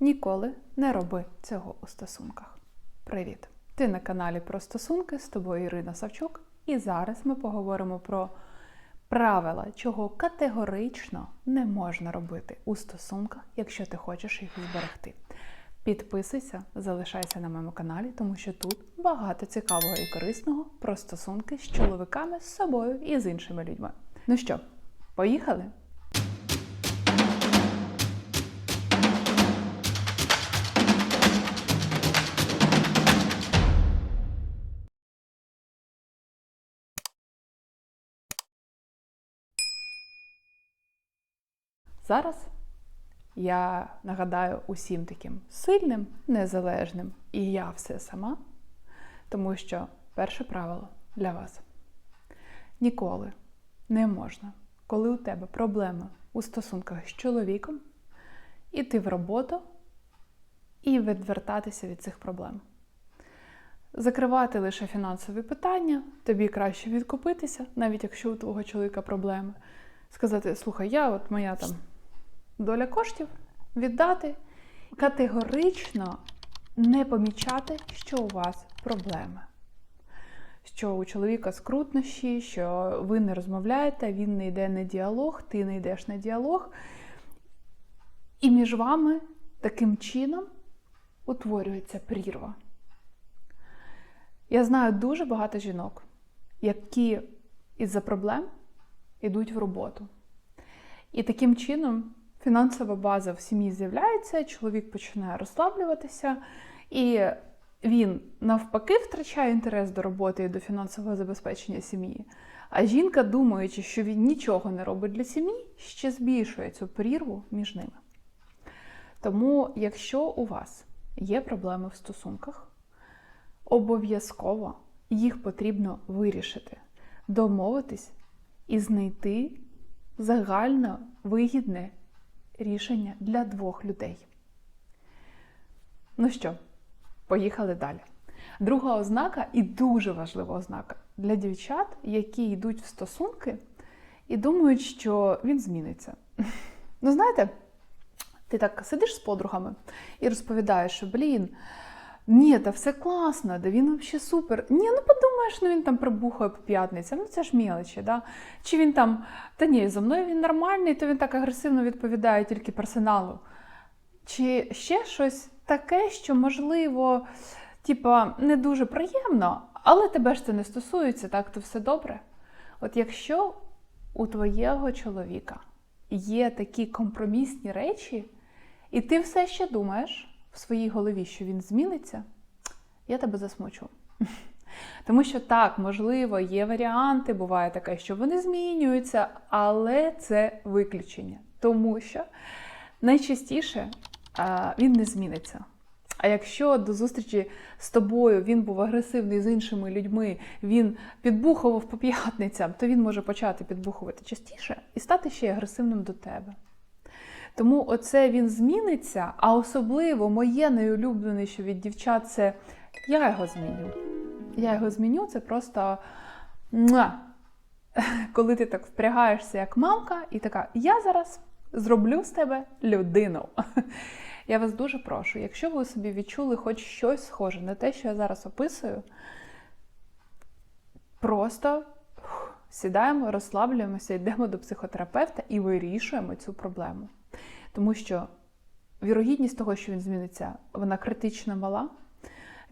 Ніколи не роби цього у стосунках. Привіт! Ти на каналі про стосунки з тобою Ірина Савчук, і зараз ми поговоримо про правила, чого категорично не можна робити у стосунках, якщо ти хочеш їх зберегти. Підписуйся, залишайся на моєму каналі, тому що тут багато цікавого і корисного про стосунки з чоловіками, з собою і з іншими людьми. Ну що, поїхали? Зараз я нагадаю усім таким сильним, незалежним, і я все сама, тому що перше правило для вас: ніколи не можна, коли у тебе проблеми у стосунках з чоловіком, іти в роботу і відвертатися від цих проблем. Закривати лише фінансові питання, тобі краще відкупитися, навіть якщо у твого чоловіка проблеми. Сказати, слухай, я от моя там доля коштів віддати, категорично не помічати, що у вас проблеми. Що у чоловіка скрутнощі, що ви не розмовляєте, він не йде на діалог, ти не йдеш на діалог. І між вами таким чином утворюється прірва. Я знаю дуже багато жінок, які із-за проблем йдуть в роботу. І таким чином фінансова база в сім'ї з'являється, чоловік починає розслаблюватися, і він навпаки втрачає інтерес до роботи і до фінансового забезпечення сім'ї. А жінка, думаючи, що він нічого не робить для сім'ї, ще збільшує цю прірву між ними. Тому, якщо у вас є проблеми в стосунках, обов'язково їх потрібно вирішити, домовитись і знайти загально вигідне рішення для двох людей. Ну що, поїхали далі. Друга ознака і дуже важлива ознака для дівчат, які йдуть в стосунки і думають, що він зміниться. Ну, знаєте, ти так сидиш з подругами і розповідаєш, що блін. Ні, та все класно, да він взагалі супер. Ні, ну подумаєш, ну він там прибухає по п'ятницям, ну це ж мілочі, да? Чи він там, та ні, за мною він нормальний, то він так агресивно відповідає тільки персоналу. Чи ще щось таке, що, можливо, типа, не дуже приємно, але тебе ж це не стосується, так, то все добре. От якщо у твоєго чоловіка є такі компромісні речі, і ти все ще думаєш, в своїй голові, що він зміниться, я тебе засмучу. Тому що так, можливо, є варіанти, буває таке, що вони змінюються, але це виключення. Тому що найчастіше він не зміниться. А якщо до зустрічі з тобою він був агресивний з іншими людьми, він підбухував по п'ятницям, то він може почати підбухувати частіше і стати ще агресивним до тебе. Тому оце він зміниться, а особливо моє найулюбленіше від дівчат це я його зміню. Я його зміню, це просто коли ти так впрягаєшся як мамка, і така, я зараз зроблю з тебе людину. Я вас дуже прошу, якщо ви собі відчули хоч щось схоже на те, що я зараз описую, просто сідаємо, розслаблюємося, йдемо до психотерапевта і вирішуємо цю проблему. Тому що вірогідність того, що він зміниться, вона критично мала.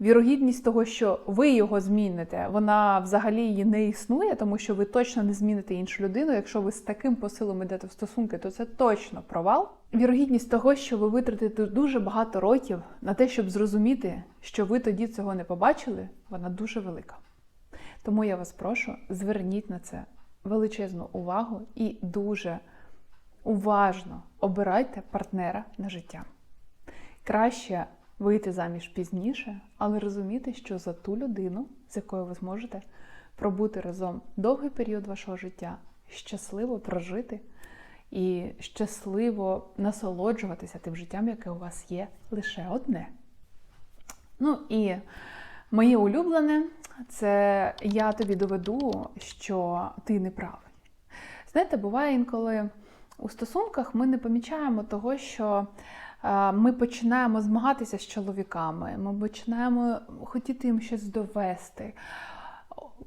Вірогідність того, що ви його зміните, вона взагалі її не існує, тому що ви точно не зміните іншу людину. Якщо ви з таким посилом йдете в стосунки, то це точно провал. Вірогідність того, що ви витратите дуже багато років на те, щоб зрозуміти, що ви тоді цього не побачили, вона дуже велика. Тому я вас прошу, зверніть на це величезну увагу і дуже уважно обирайте партнера на життя. Краще вийти заміж пізніше, але розуміти, що за ту людину, з якою ви зможете пробути разом довгий період вашого життя, щасливо прожити і щасливо насолоджуватися тим життям, яке у вас є лише одне. Ну і моє улюблене це я тобі доведу, що ти не правий. Знаєте, буває інколи у стосунках ми не помічаємо того, що е, ми починаємо змагатися з чоловіками, ми починаємо хотіти їм щось довести.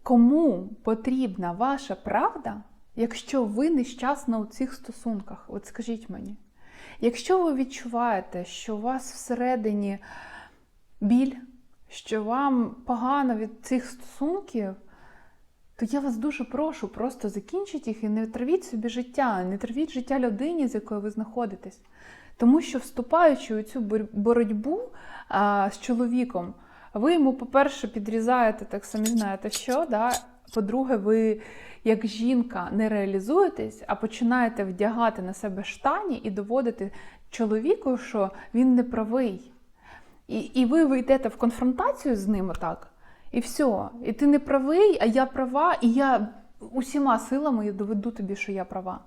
Кому потрібна ваша правда, якщо ви нещасна у цих стосунках? От скажіть мені. Якщо ви відчуваєте, що у вас всередині біль, що вам погано від цих стосунків, то я вас дуже прошу, просто закінчіть їх і не травіть собі життя, не травіть життя людині, з якою ви знаходитесь. Тому що, вступаючи у цю боротьбу а, з чоловіком, ви йому, по-перше, підрізаєте, так самі знаєте, що, да? по-друге, ви як жінка не реалізуєтесь, а починаєте вдягати на себе штані і доводити чоловіку, що він не правий. І, і ви вийдете в конфронтацію з ним отак, і все. І ти не правий, а я права, і я усіма силами доведу тобі, що я права.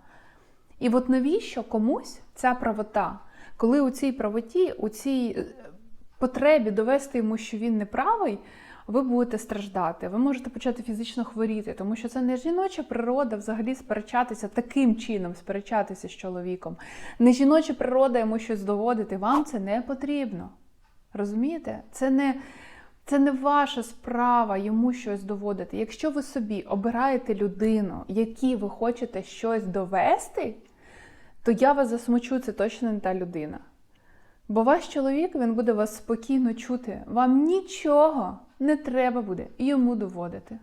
І от навіщо комусь ця правота, коли у цій правоті, у цій е, потребі довести йому, що він не правий, ви будете страждати, ви можете почати фізично хворіти, тому що це не жіноча природа взагалі сперечатися таким чином, сперечатися з чоловіком. Не жіноча природа йому щось доводити. Вам це не потрібно. Розумієте? Це не, це не ваша справа йому щось доводити. Якщо ви собі обираєте людину, якій ви хочете щось довести, то я вас засмучу, це точно не та людина. Бо ваш чоловік він буде вас спокійно чути. Вам нічого не треба буде йому доводити.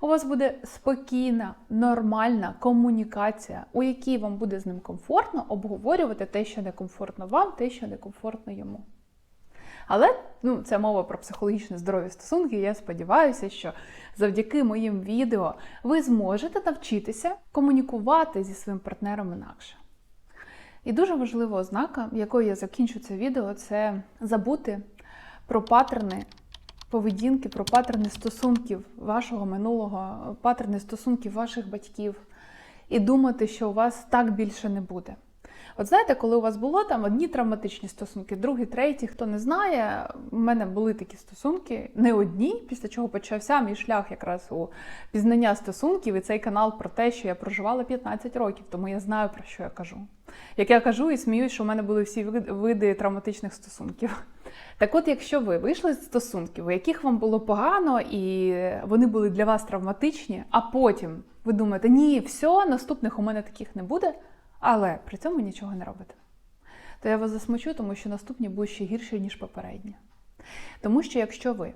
У вас буде спокійна, нормальна комунікація, у якій вам буде з ним комфортно обговорювати те, що некомфортно вам, те, що некомфортно йому. Але ну, це мова про психологічне здоров'я стосунки. Я сподіваюся, що завдяки моїм відео ви зможете навчитися комунікувати зі своїм партнером інакше. І дуже важлива ознака, якою я закінчу це відео, це забути про паттерни поведінки, про паттерни стосунків вашого минулого, паттерни стосунків ваших батьків, і думати, що у вас так більше не буде. От знаєте, коли у вас було там одні травматичні стосунки, другі, треті, хто не знає, у мене були такі стосунки, не одні, після чого почався мій шлях якраз у пізнання стосунків, і цей канал про те, що я проживала 15 років, тому я знаю, про що я кажу. Як я кажу і сміюсь, що в мене були всі види травматичних стосунків. Так от, якщо ви вийшли з стосунків, у яких вам було погано, і вони були для вас травматичні, а потім ви думаєте, ні, все, наступних у мене таких не буде, але при цьому нічого не робите. То я вас засмучу, тому що наступні будуть ще гірші, ніж попередні. Тому що якщо ви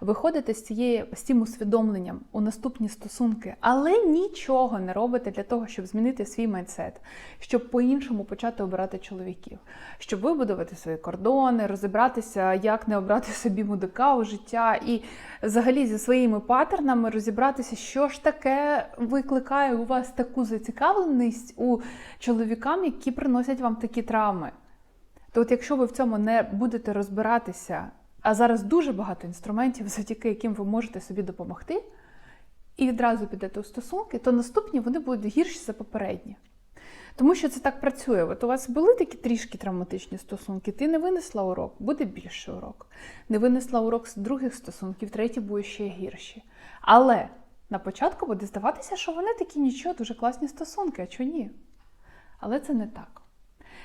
виходите з, цієї, з цим усвідомленням у наступні стосунки, але нічого не робите для того, щоб змінити свій майндсет, щоб по-іншому почати обирати чоловіків, щоб вибудувати свої кордони, розібратися, як не обрати собі мудика у життя, і взагалі зі своїми паттернами розібратися, що ж таке викликає у вас таку зацікавленість у чоловікам, які приносять вам такі травми. То от якщо ви в цьому не будете розбиратися, а зараз дуже багато інструментів, завдяки яким ви можете собі допомогти, і відразу підете у стосунки, то наступні вони будуть гірші за попередні. Тому що це так працює. От у вас були такі трішки травматичні стосунки, ти не винесла урок, буде більший урок. Не винесла урок з других стосунків, треті будуть ще гірші. Але на початку буде здаватися, що вони такі нічого, дуже класні стосунки, а чого ні? Але це не так.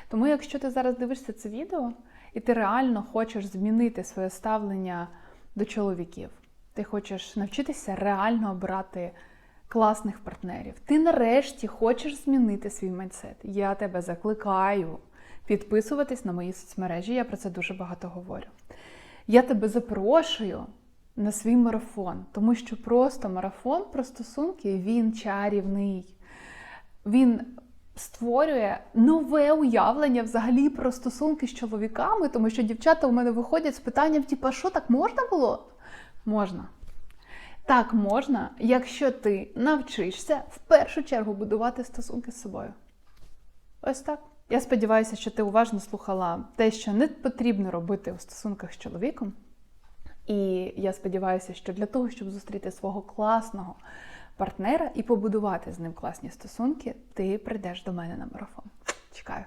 Тому, якщо ти зараз дивишся це відео, і ти реально хочеш змінити своє ставлення до чоловіків, ти хочеш навчитися реально обирати класних партнерів. Ти нарешті хочеш змінити свій майндсет. Я тебе закликаю підписуватись на мої соцмережі, я про це дуже багато говорю. Я тебе запрошую на свій марафон, тому що просто марафон про стосунки він чарівний. Він створює нове уявлення взагалі про стосунки з чоловіками, тому що дівчата у мене виходять з питанням: типу, «А що так можна було? Можна. Так можна, якщо ти навчишся в першу чергу будувати стосунки з собою. Ось так. Я сподіваюся, що ти уважно слухала те, що не потрібно робити у стосунках з чоловіком. І я сподіваюся, що для того, щоб зустріти свого класного партнера і побудувати з ним класні стосунки, ти прийдеш до мене на марафон. Чекаю.